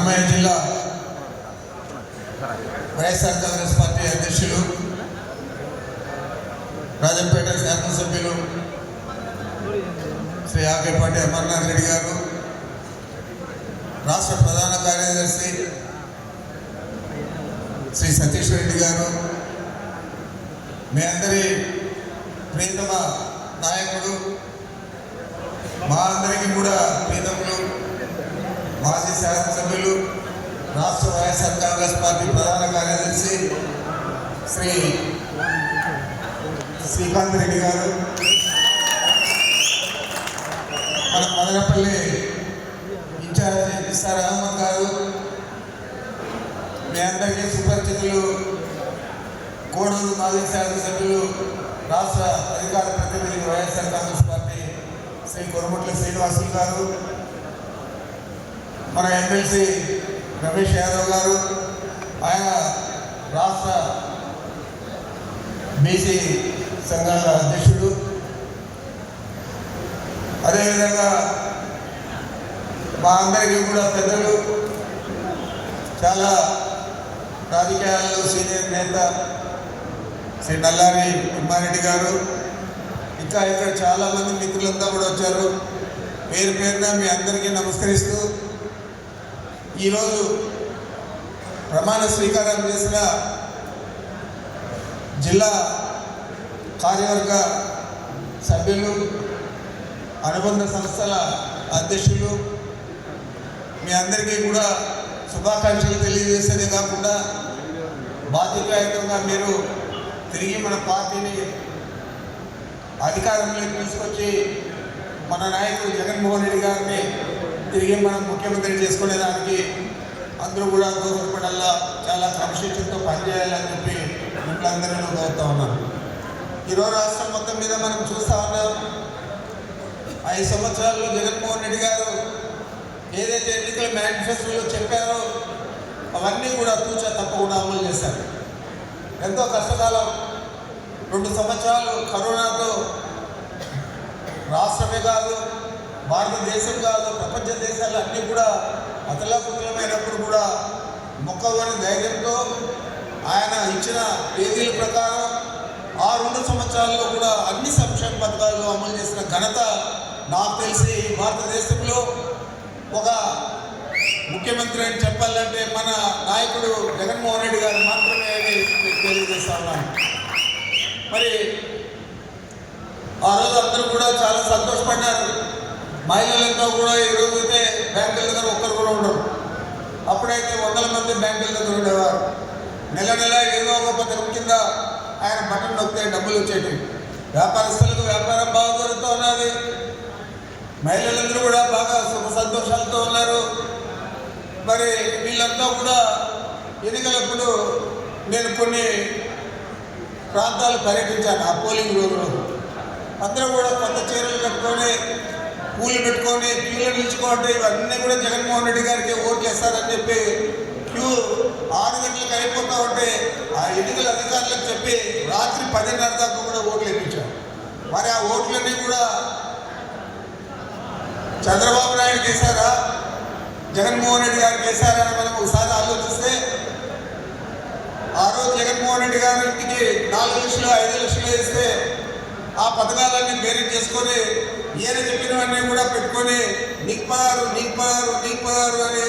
అన్నమయ్య జిల్లా వైఎస్ఆర్ కాంగ్రెస్ పార్టీ అధ్యక్షులు రాజంపేట శాసనసభ్యులు శ్రీ ఆకేపాటి అమర్నాథ్ రెడ్డి గారు రాష్ట్ర ప్రధాన కార్యదర్శి శ్రీ సతీష్ రెడ్డి గారు మీ అందరి ప్రీతమ నాయకుడు మా అందరికీ కూడా ప్రీతములు. మాజీ శాసనసభ్యులు రాష్ట్ర వైఎస్ఆర్ కాంగ్రెస్ పార్టీ ప్రధాన కార్యదర్శి శ్రీ శ్రీకాంత్ రెడ్డి గారు. మన మదనపల్లి ఇన్ఛార్జ్ ఇస్సార్ అహ్మద్ గారు మీ అందరికీ సుపరిచితులు కోడూరు మాజీ శాసనసభ్యులు రాష్ట్ర అధికార ప్రతినిధి వైఎస్ఆర్ కాంగ్రెస్ పార్టీ శ్రీ కొరమట్ల శ్రీనివాసులు గారు. మన ఎమ్మెల్సీ రమేష్ యాదవ్ గారు ఆయన రాష్ట్ర బీసీ సంఘాల అధ్యక్షుడు. అదేవిధంగా మా అందరికీ కూడా పెద్దలు చాలా రాజకీయాల్లో సీనియర్ నేత శ్రీ నల్లారి తిమ్మారెడ్డి గారు ఇంకా ఇక్కడ చాలామంది మిత్రులంతా కూడా వచ్చారు. పేరు పేరున మీ అందరికీ నమస్కరిస్తూ ఈరోజు ప్రమాణ స్వీకారం చేసిన జిల్లా కార్యవర్గ సభ్యులు అనుబంధ సంస్థల అధ్యక్షులు మీ అందరికీ కూడా శుభాకాంక్షలు తెలియజేసేదే కాకుండా బాధ్యతాయుతంగా మీరు తిరిగి మన పార్టీని అధికారంలోకి తీసుకొచ్చి మన నాయకుడు జగన్మోహన్ రెడ్డి గారిని తిరిగి మనం ముఖ్యమంత్రి చేసుకునేదానికి అందరూ కూడా దూరపడల్లా చాలా క్రమశిక్షణతో పనిచేయాలని చెప్పి మిమ్మల్ని కోరుతా ఉన్నాను. ఈరోజు రాష్ట్రం మొత్తం మీద మనం చూస్తా ఉన్నాం. ఐదు సంవత్సరాల్లో జగన్మోహన్ రెడ్డి గారు ఏదైతే ఎన్నికల మేనిఫెస్టోలో చెప్పారో అవన్నీ కూడా తూచా తప్పకుండా అమలు చేశారు. ఎంతో కష్టకాలం రెండు సంవత్సరాలు కరోనాతో రాష్ట్రమే కాదు భారతదేశం కాదు ప్రపంచ దేశాలు అన్నీ కూడా అతలాకుతలమైనప్పుడు కూడా మొక్కవని ధైర్యంతో ఆయన ఇచ్చిన తేదీల ప్రకారం ఆ రెండు సంవత్సరాల్లో కూడా అన్ని సంక్షేమ పథకాలు అమలు చేసిన ఘనత నాకు తెలిసి భారతదేశంలో ఒక ముఖ్యమంత్రి అని చెప్పాలంటే మన నాయకుడు జగన్మోహన్ రెడ్డి గారు మాత్రమే అని తెలియజేస్తా ఉన్నాను. మరి ఆ రోజు అందరూ కూడా చాలా సంతోషపడ్డారు. మహిళలంతా కూడా ఈరోజు అయితే బ్యాంకుల దగ్గర ఒక్కరు కూడా ఉండరు. అప్పుడైతే వందల మంది బ్యాంకుల దగ్గర ఉండేవారు. నెల నెల ఏదో ఒక పథకం కింద ఆయన బటన్ నొక్కితే డబ్బులు వచ్చేటివి. వ్యాపారస్తులకు వ్యాపారం బాగా జరుగుతూ ఉన్నది. మహిళలందరూ కూడా బాగా సుఖ సంతోషాలతో ఉన్నారు. మరి వీళ్ళంతా కూడా ఎన్నికలప్పుడు నేను కొన్ని ప్రాంతాలు పర్యటించాను ఆ పోలింగ్ రోజులో. అందరూ కూడా కొత్త చీరలు కట్టుకొని పూలు పెట్టుకొని క్యూలో నిల్చుకోండి ఇవన్నీ కూడా జగన్మోహన్ రెడ్డి గారికి ఓట్లు వేస్తారని చెప్పి క్యూ ఆరు గంటలకు అయిపోతా ఉంటే ఆ ఎన్నికల అధికారులకు చెప్పి రాత్రి పదిన్నర దాకా కూడా ఓట్లు వేయించారు మరి ఆ ఓట్లన్నీ కూడా చంద్రబాబు నాయుడు చేశారా జగన్మోహన్ రెడ్డి గారికి వేశారా అని మనం ఒకసారి ఆలోచిస్తే ఆ రోజు జగన్మోహన్ రెడ్డి గారి ఇంటికి నాలుగు లక్షలు ఐదు లక్షలు వేస్తే ఆ పథకాలన్నీ బేరీ చేసుకొని ఈయన చెప్పినవన్నీ కూడా పెట్టుకొని నీకు పదారు నీకు అని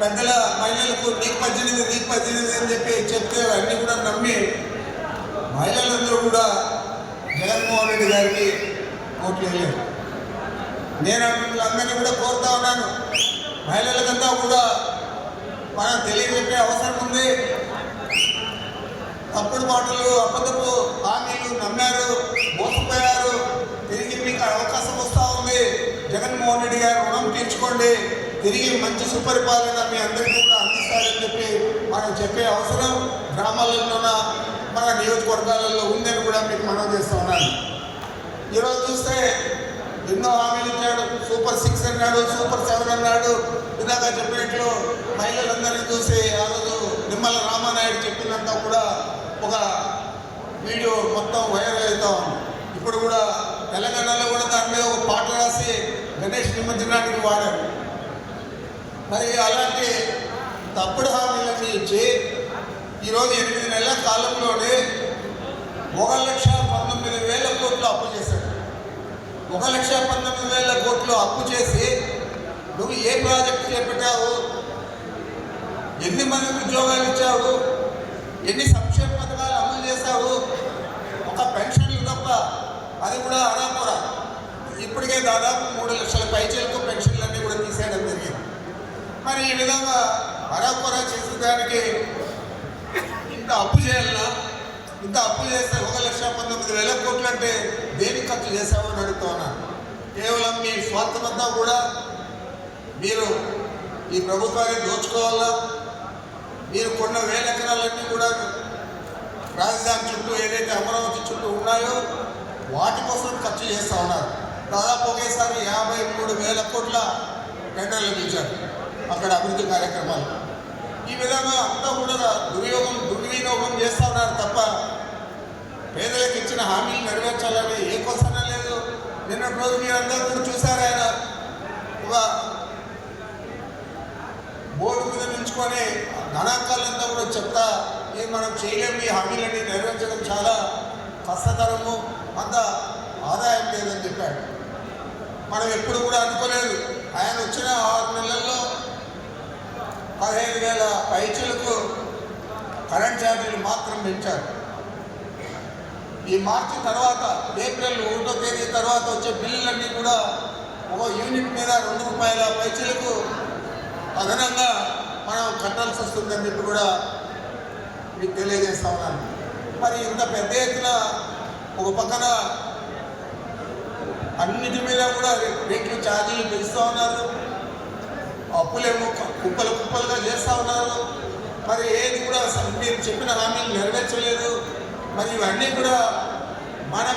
పెద్దల మహిళలకు నీకు పద్దెనిమిది నీకు పద్దెనిమిది అని చెప్పి చెప్తే అన్నీ కూడా నమ్మి మహిళలందరూ కూడా జగన్మోహన్ రెడ్డి గారికి ఓట్లు వేయలేదు. నేను అందరినీ కూడా కోరుతా ఉన్నాను. మహిళలకంతా కూడా మనం తెలియజెప్పే అవసరం ఉంది. తప్పుడు మాటలు అబద్ధపు హామీలు నమ్మారు మోసపోయారు. మీకు అవకాశం వస్తూ ఉంది. జగన్మోహన్ రెడ్డి గారు రుణం తీర్చుకోండి. తిరిగి మంచి సుపరిపాలన మీ అందరికీ కూడా అందిస్తారని చెప్పి మనం చెప్పే అవసరం గ్రామాలలోన మన నియోజకవర్గాలలో ఉందని కూడా మీకు మనం చేస్తూ ఉన్నాను ఈరోజు చూస్తే ఎన్నో హామీలు ఇచ్చాడు. సూపర్ సిక్స్ అన్నాడు సూపర్ సెవెన్ అన్నాడు. ఇందాక చెప్పినట్లు మహిళలందరినీ చూసి ఆ రోజు నిమ్మల రామానాయుడు చెప్పినంత కూడా ఒక వీడియో మొత్తం వైరల్ అవుతాం ఇప్పుడు కూడా తెలంగాణలో కూడా దాని మీద ఒక పాట రాసి గణేష్ నిమజ్జనానికి వాడారు. మరి అలాంటి తప్పుడు హామీలన్నీ ఇచ్చి ఈరోజు ఎనిమిది నెలల కాలంలోనే ఒక లక్ష పంతొమ్మిది వేల కోట్లు అప్పు చేశాడు. ఒక లక్ష పంతొమ్మిది వేల కోట్లు అప్పు చేసి నువ్వు ఏ ప్రాజెక్టు చేపట్టావు? ఎన్ని మందికి ఉద్యోగాలు ఇచ్చావు? ఎన్ని సంక్షేమ పథకాలు అమలు చేశావు? ఒక పెన్షన్లు తప్ప అది కూడా అనాపుర. ఇప్పటికే దాదాపు మూడు లక్షల పైచేలకు పెన్షన్లన్నీ కూడా తీసేయడం జరిగింది. మరి ఈ విధంగా అనాపుర చేసేదానికి ఇంత అప్పు చేయాలన్నా ఇంత అప్పు చేస్తే ఒక లక్ష పంతొమ్మిది వేల కోట్లు అంటే దేనికి ఖర్చు చేశామో అని అడుగుతా ఉన్నాను కేవలం మీ స్వార్థమంతా కూడా మీరు ఈ ప్రభుత్వాన్ని దోచుకోవాలా? మీరు కొన్న వేల ఎకరాలన్నీ కూడా రాజధాని చుట్టూ ఏదైతే అమరావతి చుట్టూ ఉన్నాయో వాటి కోసం ఖర్చు చేస్తూ ఉన్నారు. దాదాపు ఒకేసారి యాభై మూడు వేల కోట్ల టెండర్లు పిలిచారు అక్కడ అభివృద్ధి కార్యక్రమాలు. ఈ విధంగా అంతా కూడా దుర్యోగం దుర్వినియోగం చేస్తూ ఉన్నారు తప్ప పేదలకు ఇచ్చిన హామీలు నెరవేర్చాలని ఏ కోసం లేదు. నిన్నటి రోజు మీరందరూ కూడా చూశారు ఆయన. ఒక బోర్డు మీద నించుకొని గణాంకాలంతా కూడా చెప్తా ఇది మనం చేయలేము ఈ హామీలన్నీ నెరవేర్చడం చాలా కష్టతరము అంత ఆదాయం లేదని చెప్పాడు. మనం ఎప్పుడు కూడా అనుకోలేదు. ఆయన వచ్చిన ఆరు నెలల్లో పదిహేను వేల పైచులకు కరెంట్ ఛార్జీలు మాత్రం పెంచారు. ఈ మార్చి తర్వాత ఏప్రిల్ ఒకటో తేదీ తర్వాత వచ్చే బిల్లులన్నీ కూడా ఒక యూనిట్ మీద రెండు రూపాయల పైచలకు అదనంగా మనం కట్టాల్సి వస్తుందని చెప్పి కూడా మీకు తెలియజేస్తా ఉన్నాను. మరి ఇంత పెద్ద ఎత్తున ఒక పక్కన అన్నిటి మీద కూడా రేట్లు ఛార్జీలు పెంచుతూ ఉన్నారు. అప్పులేమో కుప్పలు కుప్పలుగా చేస్తూ ఉన్నారు. మరి ఏది కూడా అసలు మీరు చెప్పిన హామీలు నెరవేర్చలేదు. మరి ఇవన్నీ కూడా మనం